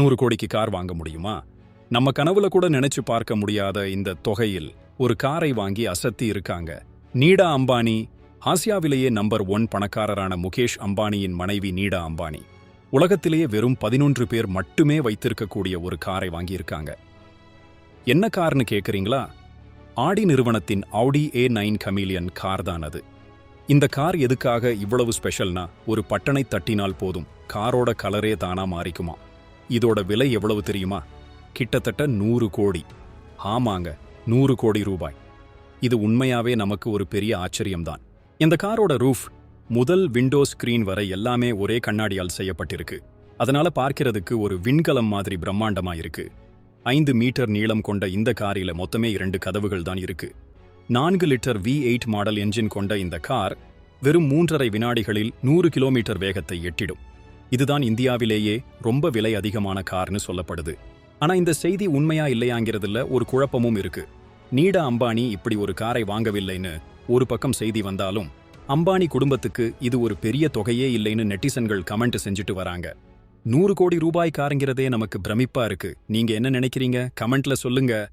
நூறு கோடிக்கு கார் வாங்க முடியுமா? நம்ம கனவுல கூட நினைச்சு பார்க்க முடியாத இந்த தொகையில் ஒரு காரை வாங்கி அசத்தி இருக்காங்க. நீடா அம்பானி ஆசியாவிலேயே நம்பர் ஒன் பணக்காரரான முகேஷ் அம்பானியின் மனைவி நீடா அம்பானி உலகத்திலேயே வெறும் பதினொன்று பேர் மட்டுமே வைத்திருக்கக்கூடிய ஒரு காரை வாங்கியிருக்காங்க. என்ன கார்னு கேட்குறீங்களா ஆடி நிறுவனத்தின் ஆடி ஏ நைன் கமீலியன் கார் தான் அது. இந்த கார் எதுக்காக இவ்வளவு ஸ்பெஷல்னா ஒரு பட்டனை தட்டினால் போதும் காரோட கலரே தானா மாறிக்குமா? இதோட விலை எவ்வளவு தெரியுமா? கிட்டத்தட்ட நூறு கோடி. ஆமாங்க நூறு கோடி ரூபாய். இது உண்மையாவே நமக்கு ஒரு பெரிய ஆச்சரியம்தான். இந்த காரோட ரூஃப் முதல் விண்டோ ஸ்கிரீன் வரை எல்லாமே ஒரே கண்ணாடியால் செய்யப்பட்டிருக்கு. அதனால பார்க்கிறதுக்கு ஒரு விண்கலம் மாதிரி பிரம்மாண்டமா இருக்கு ஐந்து மீட்டர் நீளம் கொண்ட இந்த காரில மொத்தமே இரண்டு கதவுகள் தான் இருக்கு. நான்கு litre V eight model engine கொண்ட இந்த கார் வெறும் மூன்றரை வினாடிகளில் நூறு கிலோமீட்டர் வேகத்தை எட்டிடும். இதுதான் இந்தியாவிலேயே ரொம்ப விலை அதிகமான கார்னு சொல்லப்படுது. ஆனா இந்த செய்தி உண்மையா இல்லையாங்கிறதுல ஒரு குழப்பமும் இருக்கு. நீடா அம்பானி இப்படி ஒரு காரை வாங்கவில்லைன்னு ஒரு பக்கம் செய்தி வந்தாலும் அம்பானி குடும்பத்துக்கு இது ஒரு பெரிய தொகையே இல்லைன்னு நெட்டிசன்கள் கமெண்ட் செஞ்சுட்டு வராங்க. நூறு கோடி ரூபாய் காருங்கிறதே நமக்கு பிரமிப்பா இருக்கு. நீங்க என்ன நினைக்கிறீங்க? கமெண்ட்ல சொல்லுங்க.